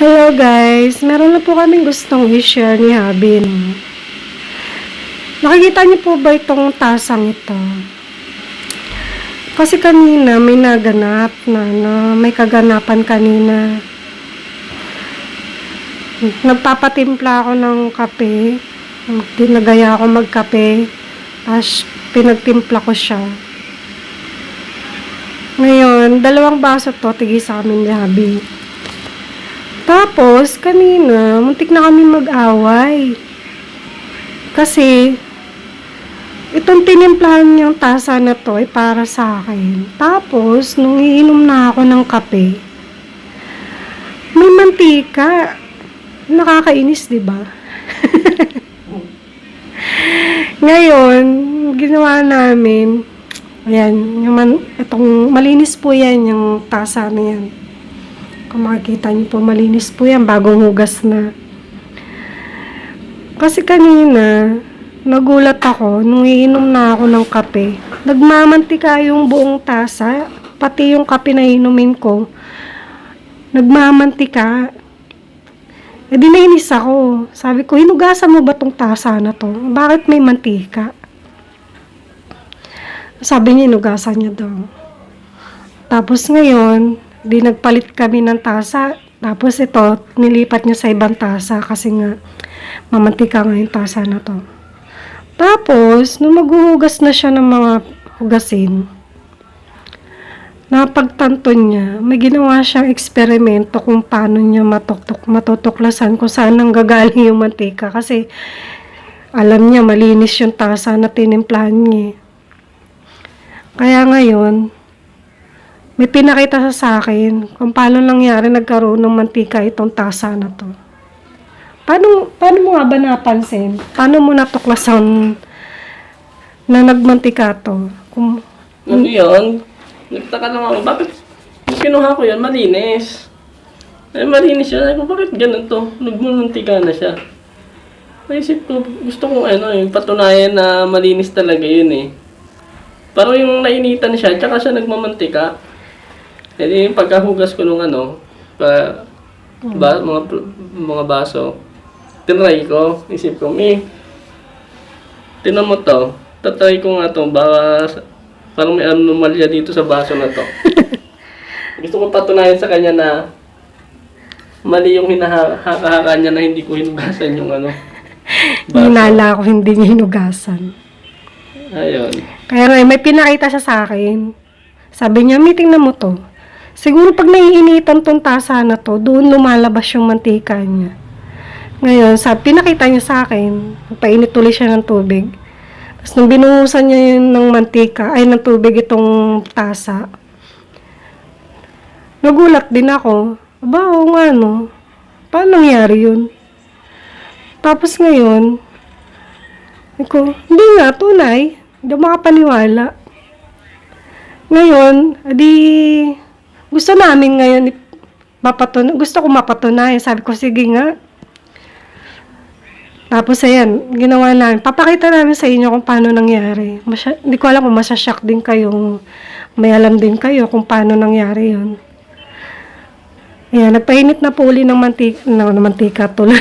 Hello guys, meron na po kaming gustong i-share ni Habi. No? Nakikita niyo po ba itong tasang ito? Kasi kanina may naganap na, na may kaganapan kanina. Nagpapatimpla ako ng kape. Dinagaya ako magkape. Tapos pinagtimpla ko siya. Ngayon, dalawang baso to, tigi sa amin ni Habi. Tapos, kanina, muntik na kami mag-away. Kasi, itong tinimplahan niyang tasa na to ay para sa akin. Tapos, nung iinom na ako ng kape, may mantika. Nakakainis, di ba? Ngayon, ginawa namin, ayan, yung man, itong malinis po yan, yung tasa na yan. Kung makikita niyo po, malinis po yan, bagong hugas na. Kasi kanina, nagulat ako, nung iinom na ako ng kape, nagmamantika yung buong tasa, pati yung kape na inumin ko, nagmamantika. E di nainis ako. Sabi ko, hinugasan mo ba tong tasa na to? Bakit may mantika? Sabi niya, hinugasan niya daw. Tapos ngayon, di nagpalit kami ng tasa. Tapos ito, nilipat niya sa ibang tasa kasi nga mamantika nga yung tasa na to. Tapos, nung maghuhugas na siya ng mga hugasin, napagtanto niya, may ginawa siyang eksperimento kung paano niya matutok, matutuklasan kung saan nang gagaling yung mantika. Kasi, alam niya, malinis yung tasa na tinimplahan niya. eh. Kaya ngayon, may pinakita sa akin kung paano nangyari nagkaroon ng mantika itong tasa na to. Paano, paano mo nga ba napansin? Paano mo natuklasan na nagmantika to? Kung, Ano yun? Nagtaka lang ako, bakit kinuha ko yun, malinis. Eh, malinis. Sabi ko, bakit ganun to? Nagmumuntika na siya. Naisip ko, gusto kong ano, yung patunayan na malinis talaga yun eh. Parang yung nainitan siya, tsaka siya nagmamantika. E di, pagkahugas ko nung ano, pa, ba, mga, pl- mga baso, tinry ko, isip ko, may, tinan mo to, tatry ko nga to, baka parang may anomalya dito sa baso na to. Gusto ko patunayan sa kanya na mali yung hinahaka niya na hindi ko hinugasan yung ano. hinala ko hindi niya hinugasan. Ayun. Kaya nga, may pinakita siya sa akin. Sabi niya, meeting na mo to. Siguro pag naiinitan tong tasa na to, doon lumalabas yung mantika niya. Ngayon, sabi, pinakita niya sa akin, painit tuloy siya ng tubig. Tapos nung binuhusan niya yun ng mantika, ay ng tubig itong tasa, nagulat din ako. Aba, oo nga no. Paano nangyari yun? Tapos ngayon, sabi ko, hindi nga, tunay. Hindi ako makapaniwala. Ngayon, adi, gusto namin ngayon, ip- mapatun gusto ko mapatunayan. Sabi ko, sige nga. Tapos, ayan, ginawa namin. Papakita namin sa inyo kung paano nangyari. Masya, hindi ko alam kung masashock din kayo, may alam din kayo kung paano nangyari yun. Ayan, nagpainit na po uli ng mantika, no, ng mantika tuloy.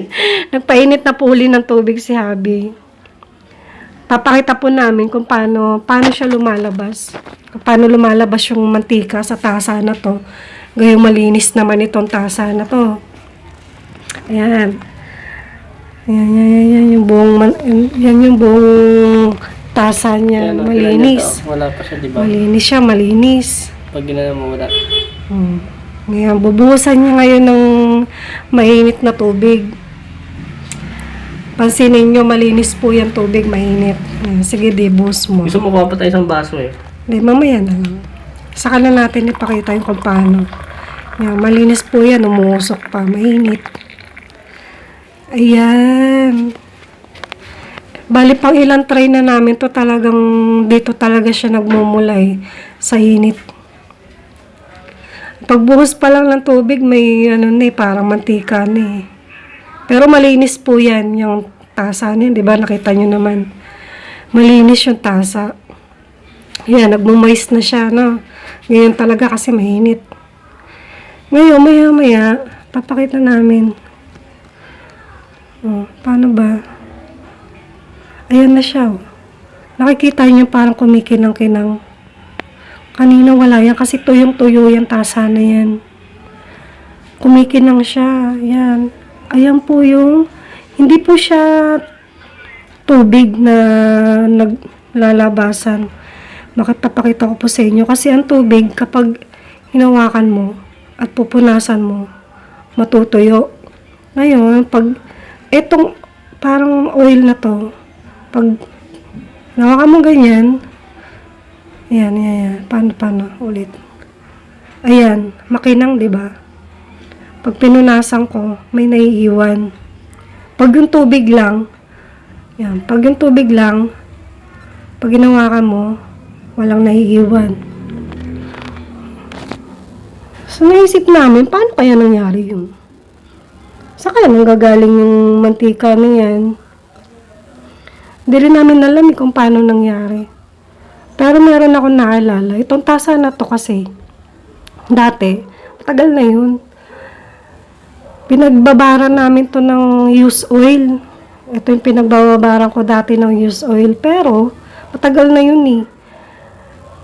nagpainit na po uli ng tubig si Habi papakita po namin kung paano, paano siya lumalabas. Kung paano lumalabas yung mantika sa tasa na to. Gayong malinis naman itong tasa na to. Ayan. Ayan, yan, yan, yan, yung buong, yan yung buong tasa niya. Ayan, malinis. pinanya to. Wala pa siya, di ba? Malinis siya, malinis. Pag ginana mo, wala. Hmm. Ngayon, bubuhusan niya ngayon ng mainit na tubig. Pansinin niyo, malinis po yung tubig, mainit. Ayan, sige, di, buhos mo. Gusto mo kuha pa tayo isang baso eh. Di, mamaya na lang. Saka na natin ipakita yung kung paano. Yan, malinis po yan, umusok pa, mainit. Ayan. Bali, pang ilang try na namin to talagang, dito talaga siya nagmumulay sa init. Pagbuhos pa lang ng tubig, may ano na eh, parang mantika na eh. Pero malinis po yan, yung tasa niya, di ba? Nakita nyo naman. Malinis yung tasa. Yan, nagmumais na siya, no? Ngayon talaga kasi mainit. Ngayon, maya-maya, Papakita namin. Oh, paano ba? Ayan na siya. oh. Nakikita niyo parang kumikinang-kinang. Kanina wala yan kasi tuyong-tuyo yung tasa na yan. Kumikinang siya. Ayan. Ayan po yung, hindi po siya tubig na naglalabasan. Makapapakita ko po sa inyo. Kasi ang tubig, kapag hinawakan mo at pupunasan mo, matutuyo. Ngayon, pag etong parang oil na to, pag nawakan mo ganyan, ayan, ayan, ayan. Paano, paano, ulit. Ayan, makinang, di ba? Pag pinunasan ko, may naiiwan. Pag yung tubig lang, yan, pag yung tubig lang, pag ginawakan mo, walang naiiwan. So, naisip namin, paano kaya nangyari yun? Sa kaya nanggagaling yung mantika na yan? Hindi rin namin alam eh kung paano nangyari. Pero meron ako naalala. Itong tasa na to kasi, dati, tagal na yun. Pinagbabaran namin to ng used oil. Ito yung pinagbababaran ko dati ng used oil. Pero, matagal na yun eh.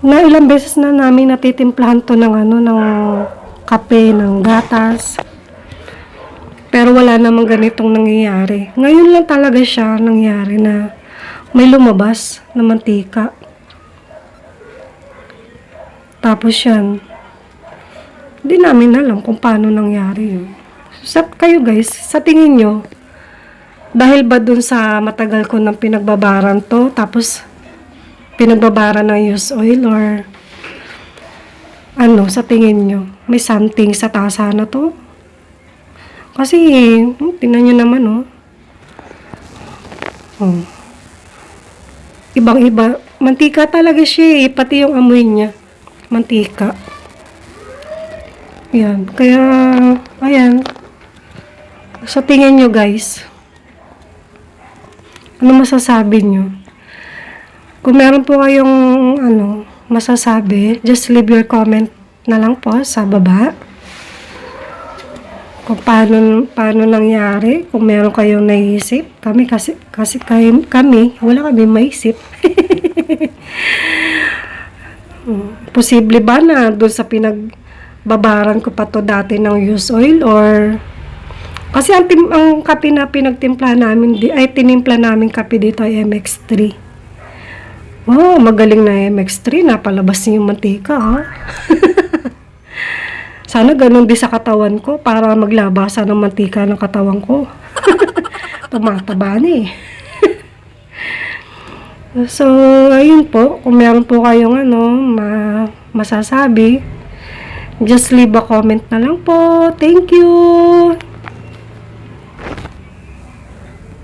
Na ilang beses na namin natitimplahan to ng ano, ng kape, ng gatas. Pero wala namang ganitong nangyayari. Ngayon lang talaga siya nangyari na may lumabas na mantika. Tapos yan, hindi namin alam kung paano nangyari yun. Sa kayo guys, sa tingin nyo, dahil ba dun sa matagal ko nang pinagbabaran to, tapos pinagbabaran ng used oil or ano, sa tingin nyo, may something sa tasa na to? Kasi, hmm, tingnan nyo naman, oh. Oh. Ibang-iba. Mantika talaga siya, eh. Pati yung amoy niya. Mantika. Yan. Kaya, ayan. Sa tingin nyo, guys, ano masasabi nyo? Kung meron po kayong, ano, masasabi, just leave your comment na lang po sa baba kung paano, paano nangyari, kung meron kayong naisip. Kami kasi, kasi kami, kami wala kami maisip. Hmm, Posible ba na doon sa pinagbabaran ko pa to dati ng used oil or kasi ang, tim, ang kape na pinagtimpla namin, di, ay tinimpla namin kape dito ay MX3. Wow, magaling na MX3. Napalabas niya yung mantika, ha? Sana ganun din sa katawan ko para maglabasa ng mantika ng katawan ko. Tumataba na eh. so, ayun po. Kung meron po kayong ano, ma masasabi, just leave a comment na lang po. Thank you!